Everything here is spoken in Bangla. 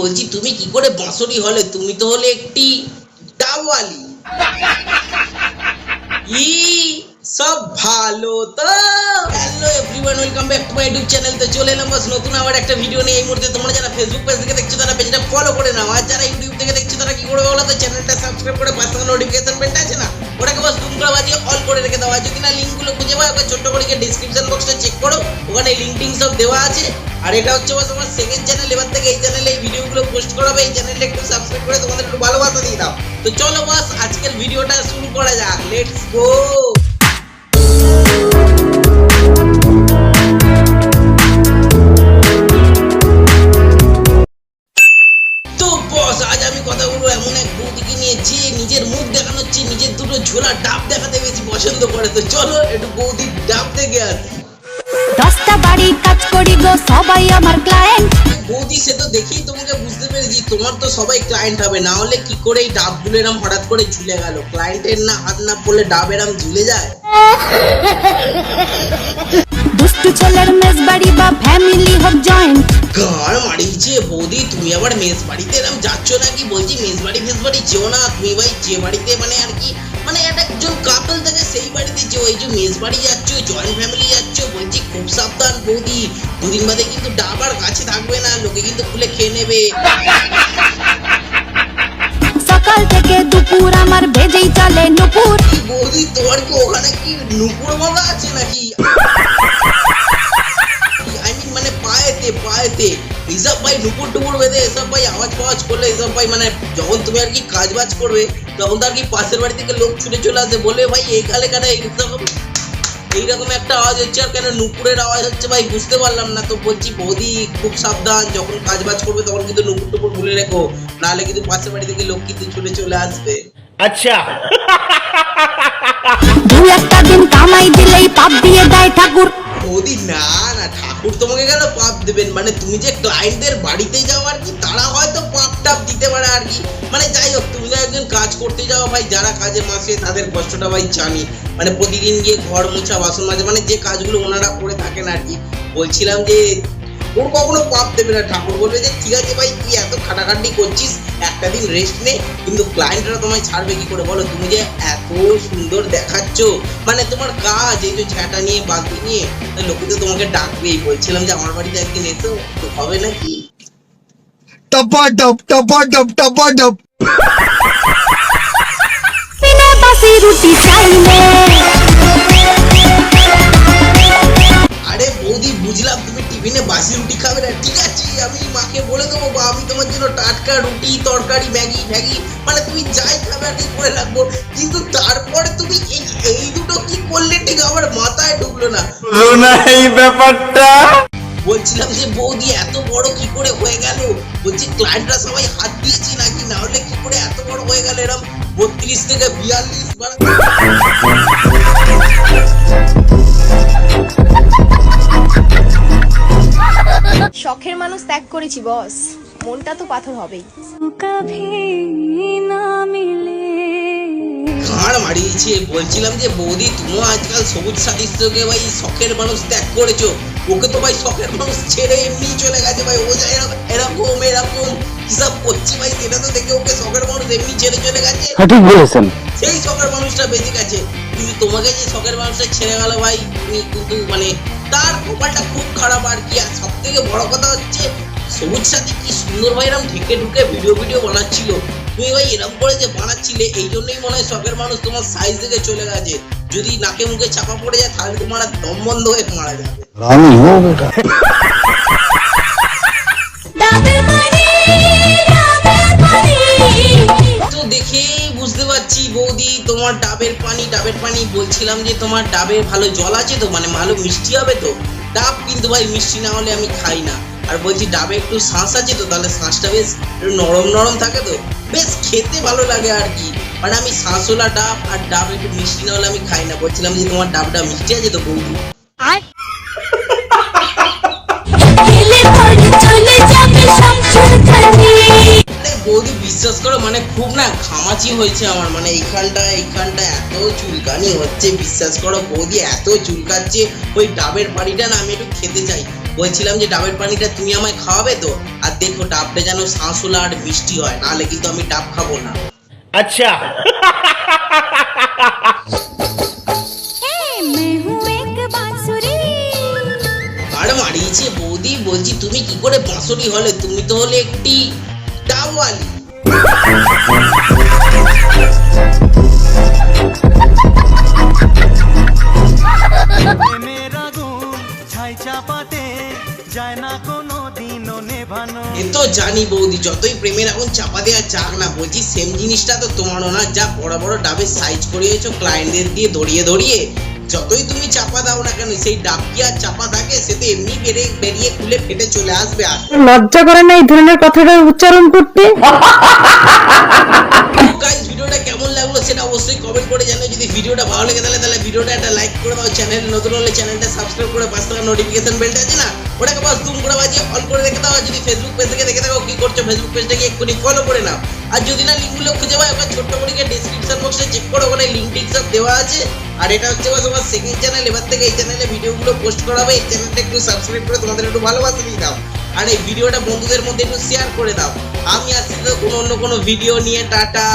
বলছি, তুমি কি করে বাঁশরি হলে? তুমি তো হলে একটি ডাবওয়ালি ই, সব ভালো তো। Hello everyone welcome back to my YouTube channel তো চলে এলাম বাস নতুন আবার একটা ভিডিও নিয়ে। এই মুহূর্তে তোমরা যারা ফেসবুক পেজ থেকে দেখছ, তারা পেজটা ফলো করে নাও। আর যারা ইউটিউব থেকে দেখছ, তারা কি করবে বলো তো? চ্যানেলটা সাবস্ক্রাইব করে পাশে নোটিফিকেশন বেলটা আছে না? বাস বাজিয়ে অল করে রেখে দাও আর যদি না লিঙ্কগুলো খুঁজে পাও। একবার ছোট্ট করে ডিসক্রিপশন বক্সটা চেক করো। ওখানে লিঙ্ক সব দেওয়া আছে। আর এটা হচ্ছে আমার সেকেন্ড চ্যানেল এবার থেকে এই চ্যানেলে এই ভিডিওগুলো পোস্ট করাবে। এই চ্যানেলটা একটু সাবস্ক্রাইব করে তোমাদের একটু ভালোবাসা দিয়ে দাও। তো চলো বাস, আজকের ভিডিওটা শুরু করা যাক। লেটস গো দশটা কাজ করি গো সবাই আমার ক্লায়েন্ট বৌদি সে তো দেখেই তোমাকে বুঝতে পেরেছি তোমার তো সবাই ক্লায়েন্ট হবে। না হলে কি করে এই ডাবগুলো এরম হঠাৎ করে ঝুলে গেল? ক্লায়েন্টের না হাত না পড়লে ডাব এরম ঝুলে যায়? দুষ্টু ছেলের মেজ বাড়ি বা ফ্যামিলি হোক জয়েন্ট গাড় মারিয়েছে বৌদি তুমি আবার মেস বাড়িতে এরম যাচ্ছ নাকি? বলছি মেস বাড়ি ফেস বাড়ি যেও না। তুমি ভাই যে বাড়িতে মানে আর কি বাড়িতে মেজ বাড়ি যাচ্ছ জয়েন্ট ফ্যামিলি যাচ্ছ বলছি খুব সাবধান বৌদি। দুদিন বাদে কিন্তু ডাবার কাছে থাকবে না লোকে কিন্তু খুলে খেয়ে নেবে। সকাল থেকে দুপুর আমার ভেজেই চলে নুপুর। বৌদি তোমার কি ওখানে কি নুপুর মামা আছে নাকি? পায়েতে পায়েতে। রিজার্ভ ভাই নুপুর টুপুর বেঁধে এসব ভাই আওয়াজ ফাওয়াজ করলে এসব ভাই মানে যখন তুমি আর কি কাজ বাজ করবে তখন তো আর কি পাশের বাড়ি থেকে লোক ছুটে চলে আসে। বলে ভাই এই কালে কেন এইরকম এইরকম একটা আওয়াজ হচ্ছে আর কেন নুপুরের আওয়াজ হচ্ছে ভাই? বুঝতে পারলাম না তো বলছি বৌদি খুব সাবধান যখন কাজ বাজ করবে তখন কিন্তু নুপুর টুপুর ভুলে রেখো নাহলে কিন্তু পাশের বাড়ি থেকে লোক কিন্তু ছুটে চলে আসবে। আচ্ছা। দু একটা দিন কামাই দিলেই পাপ দিয়ে দেয় ঠাকুর। বৌদি না। তোমাকে কেন পাপ দেবেন? মানে তুমি যে ক্লায়েন্টদের বাড়িতে যাও আর কি, তারা হয়তো পাপ টাপ দিতে পারে আর কি। মানে যাই হোক, তুমি তো একজন কাজ করতে যাও ভাই, যারা কাজে মাসে তাদের কষ্টটা ভাই জানি। মানে প্রতিদিন গিয়ে ঘর মোছা, বাসন মাজা মানে যে কাজগুলো ওনারা করে থাকেন আর কি। বলছিলাম যে ওর কখনো পাপ দেবে না। ঠাকুর বলবে যে ঠিক আছে ভাই তুই এত খাটাখাটি করছিস একটা দিন রেস্ট নে কিন্তু ক্লায়েন্টরা তোমায় ছাড়বে কি করে? বলো তুমি যে এত সুন্দর দেখাচ্ছ। মানে তোমার কাজ এই যে ঝ্যাঁটা নিয়ে বালতি নিয়ে লোকে তো তোমাকে ডাকবেই। বলছিলাম যে আমার বাড়িতে একদিন এসো তো হবে নাকি? Tapadap, tapadap, tapadap. বিনা বাসি রুটি চাইলে বাসি রুটি খাবে না। ঠিক আছে আমি মাকে বলে দেবো বা আমি তোমার জন্য টাটকা রুটি তরকারি ম্যাগি ফ্যাগি মানে তুমি যাই খাবে আর কি করে রাখব। কিন্তু তারপরে তুমি এই এই দুটো কি করলে ঠিক আমার মাথায় ঢুকলো না। এই ব্যাপারটা? বলছিলাম যে বৌদি এত বড় কি করে হয়ে গেল? বলছি ক্লায়েন্টরা সবাই হাত দিয়েছি নাকি? না হলে কি করে এত বড় হয়ে গেল এরকম বত্রিশ থেকে বিয়াল্লিশ মানে ত্যাগ করেছি, বস। মনটা তো পাথর হবেই। ঘাড় মারিয়েছে বলছিলাম যে বৌদি তুমি আজকাল সবুজ সাদৃশ্যকে ভাই, শখের মানুষ ত্যাগ করেছ। ওকে তো ভাই শখের মানুষ ছেড়ে এমনি চলে গেছে ভাই ও যা এরকম এরকম। হিসাব করছি ভাই সেটা তো দেখে ওকে শখের মানুষ এমনি ছেড়ে চলে গেছে। সঠিক বলেছেন। সেই শখের মানুষটা বেঁচে গেছে। কিন্তু তোমাকে যে শখের মানুষটা ছেড়ে গেল ভাই তুমি কিন্তু মানে তার কপালটা খুব খারাপ আর কি। আর সব থেকে বড় কথা হচ্ছে সবুজ সাথে কি সুন্দর ভাই এরকম ঢেকে ঢুকে ভিডিও ভিডিও বানাচ্ছিল। তুমি ভাই এরকম করে যে বানাচ্ছিলে এই জন্যই মনে হয় শখের মানুষ তোমার সাইজ থেকে চলে গেছে। যদি নাকে মুখে চাপা পড়ে যায় তাহলে তোমার দম বন্ধ হয়ে মারা যাবে। আমি তো দেখেই বুঝতে পারছি বৌদি তোমার ডাবের পানি ডাবের পানি বলছিলাম যে তোমার ডাবে ভালো জল আছে তো মানে ভালো মিষ্টি হবে তো। ডাব কিন্তু ভাই মিষ্টি না হলে আমি খাই না। আর বলছি ডাবে একটু শাঁস আছে তো তাহলে শাঁসটা বেশ একটু নরম নরম থাকে তো। বেশ খেতে ভালো লাগে আর কি। মানে আমি শাঁসওয়ালা ডাব আর ডাব একটু মিষ্টি না হলে আমি খাই না। বলছিলাম যে তোমার ডাবটা মিষ্টি আছে তো বৌদি? বৌদি বিশ্বাস করো মানে খুব না ঘামাচি হয়েছে আমার। মানে এইখানটা এইখানটা এত চুলকানি হচ্ছে বিশ্বাস করো বৌদি এত চুলকাচ্ছে। ওই ডাবের বাড়িটা না আমি একটু খেতে চাই। বলছিলাম যে ডাবের পানিটা তুমি আমায় খাওয়াবে তো? আর দেখো ডাবটা যেন শাঁসোলা আর মিষ্টি হয় নাহলে কিন্তু আমি ডাব খাব না। আচ্ছা। মারিয়েছে বৌদি বলছি তুমি কি করে বাঁশরি হলে? তুমি তো হলে একটি ডাবওয়ালি। मेरा চাপাতে যায় না কোনো দিনও নেভানো। এ তো জানি বৌদি যতই প্রেমের আগুন চাপা দেওয়া চাক না বলছি সেম জিনিসটা তো তোমারও না যা বড় বড় ডাবের সাইজ করিয়েছো ক্লায়েন্টদের দিয়ে ধরিয়ে ধরিয়ে যতই তুমি চাপা দাও না কেন সেই ডাব কি আর চাপা থাকে সে তো এমনি বেরিয়ে বেরিয়ে খুলে ফেটে চলে আসবে আর। লজ্জা করে না এই ধরনের কথাটা উচ্চারণ করতে? লাগল সেটা অবশ্যই কমেন্ট করে জানাও। যদি ভিডিওটা ভালো লেগে তাহলে তাহলে ভিডিওটা একটা লাইক করে দাও। চ্যানেল নতুন হলে চ্যানেলটা সাবস্ক্রাইব করে পাশে থাকা নোটিফিকেশন বেলটা আছে না? ওটাকে বাস দুম করে বাজিয়ে অল করে রেখে দাও। যদি ফেসবুক পেজ থেকে দেখে থাকো কি করছ ফেসবুক পেজটাকে এক্ষুনি ফলো করে নাও। আর যদি না লিঙ্কগুলো খুঁজে পাও, একবার ছোট্ট করে ডিসক্রিপশন বক্সে চেক করো। ওখানে লিঙ্ক টিঙ্ক সব দেওয়া আছে। আর এটা হচ্ছে বাস আমার সেকেন্ড চ্যানেল এবার থেকে এই চ্যানেলে ভিডিওগুলো পোস্ট করা হবে। এই চ্যানেলটা একটু সাবস্ক্রাইব করে তোমাদের একটু ভালোবাসা দিয়ে দাও। আর এই ভিডিওটা বন্ধুদের মধ্যে একটু শেয়ার করে দাও। আমি আসছি তো কোনো অন্য কোনো ভিডিও নিয়ে। টাটা!